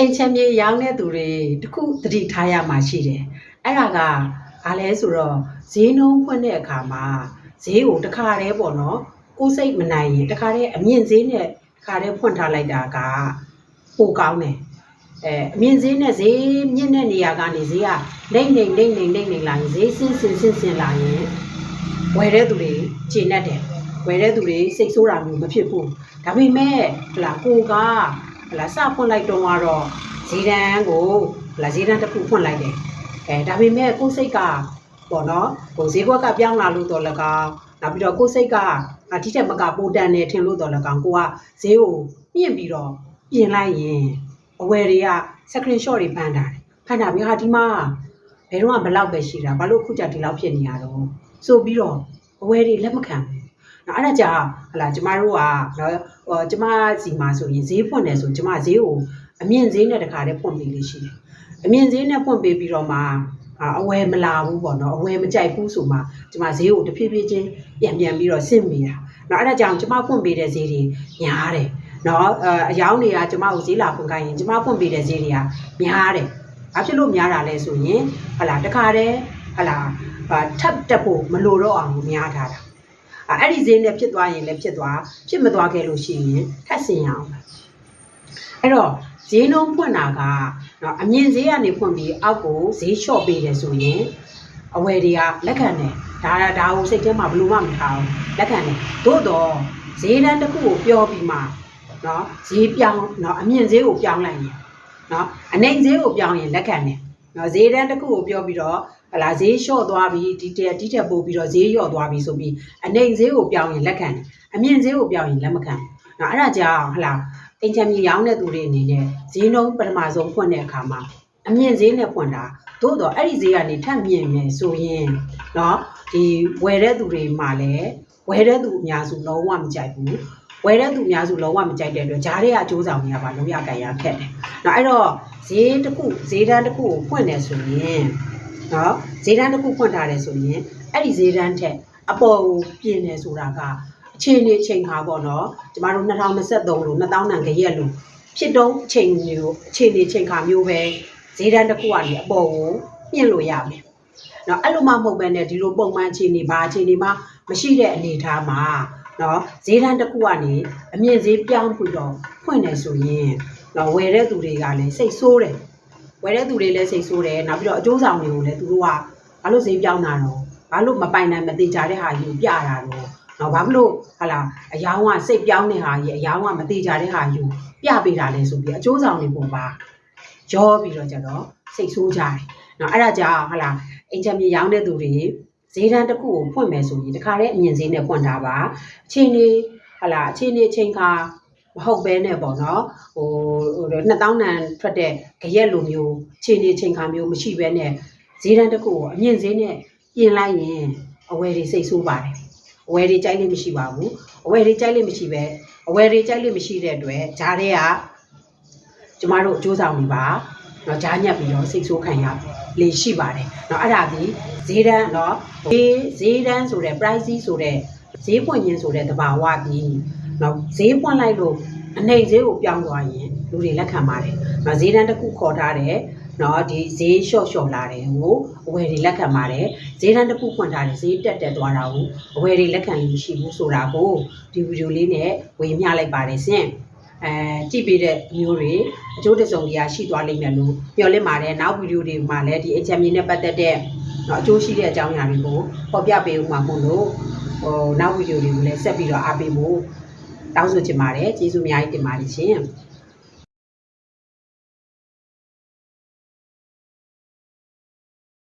အိမ်ချမ်းမြေရောင်းတဲ့သူတွေတခုသတိထားရမှာရှိတယ်အဲ့ဒါကဘာလဲဆိုတော့ဈေးနှုန်းဖွင့်တဲ့အခါမှာဈေးကိုတစ်ခါတည်းပေါ့နော်ကိုယ်စိတ်မနိုင်ရင်တစ်ခါတည်းအမြင့်ဈေးနဲ့တစ်ခါတည်းဖွင့်ထားလိုက်တာကပိုကောင်းတယ်အဲအမြင့်ဈေးနဲ့ဈေးမြင့်တဲ့နေရာကနေဈေးကလိမ့်လိမ့်လိမ့်လိမ့်လိမ့်လိမ့်လာရင်ဈေးဆင်းဆင်းဆင်းဆင်းလာရင်ဝယ်တဲ့သူတွေကျဉ်တတ်တယ်ဝယ်တဲ့သူတွေစိတ်ဆိုးတာမျိုးမဖြစ်ဘူးဒါပေမဲ့ဟလာကိုက ဟလာစဖွင့်လိုက်တော့ကတော့ဈေးတန်းကိုဟလာဈေးတန်းတစ်ခုဖွင့်လိုက်တယ်အဲဒါပေမဲ့ကိုယ်စိတ်ကပေါ့နော်ဟိုဈေးကွက်ကပြောင်းလာလို့တော့လကောင်းနောက်ပြီးတော့ကိုယ်စိတ်ကအာဒီတက်မကပိုတန်နေထင်လို့တော့လကောင်းကိုကဈေးကိုမြင့်ပြီးတော့ပြင်လိုက်ရင်အဝယ်တွေက screen shot တွေဖမ်းတာတယ်ဖမ်းတာပြီးဟာဒီမှာဘယ်တော့မှဘလောက်ပဲရှိတာဘာလို့ခုကြဒီလောက်ဖြစ်နေရတော့ဆိုပြီးတော့အဝယ်တွေလက်မခံဘူး နော်အဲ့ဒါကြောင့်ဟလာကျမတို့ကနော်ဟိုကျမစီမှာဆိုရင်ဈေးဖွင့်တယ်ဆိုကျမဈေးကိုအမြင့်ဈေးနဲ့တခါတည်းဖွင့်ပေးလို့ရှိတယ်အမြင့်ဈေးနဲ့ဖွင့်ပေးပြီးတော့မှအာအဝယ်မလာဘူးပေါ့နော်အဝယ်မကြိုက်ဘူးဆိုမှကျမဈေးကိုတဖြည်းဖြည်းချင်းပြန်ပြန်ပြီးတော့ဆင့်မိတာနော်အဲ့ဒါကြောင့်ကျမဖွင့်ပေးတဲ့ဈေးတွေများတယ်နော်အအယောင်းတွေကကျမကိုဈေးလာဖွင့်ခိုင်းရင်ကျမဖွင့်ပေးတဲ့ဈေးတွေကများတယ်ဘာဖြစ်လို့များတာလဲဆိုရင်ဟလာတခါတည်းဟလာအာထပ်တက်ဖို့မလိုတော့အောင်များထားတာ အဲ့ဒီဈေးနဲ့ဖြစ်သွားရင်လည်းဖြစ်သွားဖြစ်မသွားခဲ့လို့ရှိရင်ထပ်ဆင်ရအောင်ပဲအဲ့တော့ဈေးနှုန်းဖွင့်တာကနော်အမြင့်ဈေးကနေဖွင့်ပြီးအောက်ကိုဈေးလျှော့ပေးတယ်ဆိုရင်အဝယ်တွေကလက်ခံတယ်ဒါဒါကိုစိတ်ထဲမှာဘယ်လိုမှမထားဘူးလက်ခံတယ်သို့တော့ဈေးတန်းတစ်ခုကိုပြောပြီးမှနော်ဈေးပြောင်းနော်အမြင့်ဈေးကိုပြောင်းလိုက်ရင်နော်အနိုင်ဈေးကိုပြောင်းရင်လက်ခံတယ်နော်ဈေးတန်းတစ်ခုကိုပြောပြီးတော့ ဟလာဈေးလျှော့သွားပြီးဒီတက်ဒီတက်ပို့ပြီးတော့ဈေးလျော့သွားပြီးဆိုပြီးအနိုင်ဈေးကိုပြောင်းရင်လက်ခံတယ်အမြင့်ဈေးကိုပြောင်းရင်လက်မခံဘူးနော်အဲ့ဒါကြောင့်ဟလာအင်ချမ်းမြေရောင်းတဲ့သူတွေအနေနဲ့ဈေးနှုန်းပထမဆုံးဖွင့်တဲ့အခါမှာအမြင့်ဈေးနဲ့ဖွင့်တာသို့တော့အဲ့ဒီဈေးကနေထပ်မြင့်မယ်ဆိုရင်နော်ဒီဝယ်တဲ့သူတွေမှာလည်းဝယ်တဲ့သူအများစုလုံးဝမကြိုက်ဘူးဝယ်တဲ့သူအများစုလုံးဝမကြိုက်တဲ့အတွက်ဂျားတွေကစ조사နေရပါလုံးရကန်ရခက်တယ်။နော်အဲ့တော့ဈေးတစ်ခုဈေးတန်းတစ်ခုကိုဖွင့်တယ်ဆိုရင် နော်ဈေးတန်းတစ်ခုဖွင့်ထားတယ်ဆိုရင်အဲ့ဒီဈေးတန်းထက်အပေါ်ကိုပြင်တယ်ဆိုတာကအခြေအနေချိန်ခါပေါ့နော်ကျမတို့2023လို့2000နံကြရက်လို့ဖြစ်တော့ချိန်မျိုးအခြေအနေချိန်ခါမျိုးပဲဈေးတန်းတစ်ခုကနေအပေါ်ကိုမြင့်လို့ရမယ်။နော်အဲ့လိုမှမဟုတ်ဘဲနဲ့ဒီလိုပုံမှန်အခြေအနေဘာအခြေအနေမှမရှိတဲ့အနေအထားမှာနော်ဈေးတန်းတစ်ခုကနေအမြင့်ဈေးပြောင်းပြီးတော့ဖွင့်နေဆိုရင်နော်ဝယ်တဲ့သူတွေကလည်းစိတ်ဆိုးတယ် ဝယ်တဲ့သူတွေလည်းစိတ်ဆိုးတယ်နောက်ပြီးတော့အကျိုးဆောင်တွေကိုလည်းသူတို့ကဘာလို့ဈေးပြောင်းတာတော့ဘာလို့မပိုင်နိုင်မသေးကြတဲ့ဟာကြီးကိုပြတာတော့နော်ဘာဖြစ်လို့ဟာလာအယောင်းကစိတ်ပြောင်းတဲ့ဟာကြီးအယောင်းကမသေးကြတဲ့ဟာကြီးကိုပြပေးတာလဲဆိုပြီးအကျိုးဆောင်တွေပုံပါရောပြီးတော့ကြတော့စိတ်ဆိုးကြတယ်နော်အဲ့ဒါကြောင့်ဟာလာအင်ချမ်းမြေရောင်းတဲ့သူတွေဈေးတန်းတစ်ခုကိုဖွင့်မယ်ဆိုရင်တခါတည်းအမြင့်ဈေးနဲ့ဖွင့်တာပါအချိန်လေးဟာလာအချိန်လေးအချိန်ခါ မဟုတ်ပဲနဲ့ပေါ့နော်ဟိုဟိုနှစ်တောင်းတန်ထွက်တဲ့ကြရက်လိုမျိုးခြေနေချိန်ခါမျိုးမရှိပဲနဲ့ဈေးတန်းတစ်ခုကိုအမြင့်ဈေးနဲ့ပြင်လိုက်ရင်အဝယ်တွေစိတ်ဆိုးပါတယ်အဝယ်တွေကြိုက်လို့မရှိပါဘူးအဝယ်တွေကြိုက်လို့မရှိပဲအဝယ်တွေကြိုက်လို့မရှိတဲ့အတွက်ဂျားတွေကကျမတို့အကျိုးဆောင်နေပါတော့ကြားညက်ပြီးတော့စိတ်ဆိုးခံရလေရှိပါတယ်။တော့အဲ့ဒါဒီဈေးတန်းတော့ဈေးဈေးတန်းဆိုတဲ့ price ဆိုတဲ့ဈေးပွင့်ခြင်းဆိုတဲ့သဘာဝဒီ နောက်ဈေးပွင့်လိုက်လို့အနေဈေးကိုပြောင်းသွားရင်လူတွေလက်ခံပါတယ်။နော်ဈေးတန်းတစ်ခုခေါ်ထားတယ်နော်ဒီဈေးလျှော့လျှော့လာတယ်ဟိုအဝယ်တွေလက်ခံပါတယ်ဈေးတန်းတစ်ခုဖွင့်ထားတယ်ဈေးတက်တက်သွားတာဟိုအဝယ်တွေလက်ခံလို့ရှိဘူးဆိုတာကိုဒီဗီဒီယိုလေးနဲ့ဝေမျှလိုက်ပါတယ်ဆင်အဲကြည့်ပေးတဲ့အမျိုးတွေအကျိုးတစုံတရာရှိသွားလိမ့်မယ်လို့မျှော်လင့်ပါတယ်နောက်ဗီဒီယိုတွေမှာလည်းဒီအချက်မြင်နဲ့ပတ်သက်တဲ့နော်အကျိုးရှိတဲ့အကြောင်းအရာတွေကိုပေါ်ပြပေးဦးမှာမို့လို့ဟိုနောက်ဗီဒီယိုတွေကိုလည်းဆက်ပြီးတော့အားပေးဖို့ တောင်းဆိုချင်ပါတယ်ကျေးဇူးအများကြီးတင်ပါတယ်ရှင်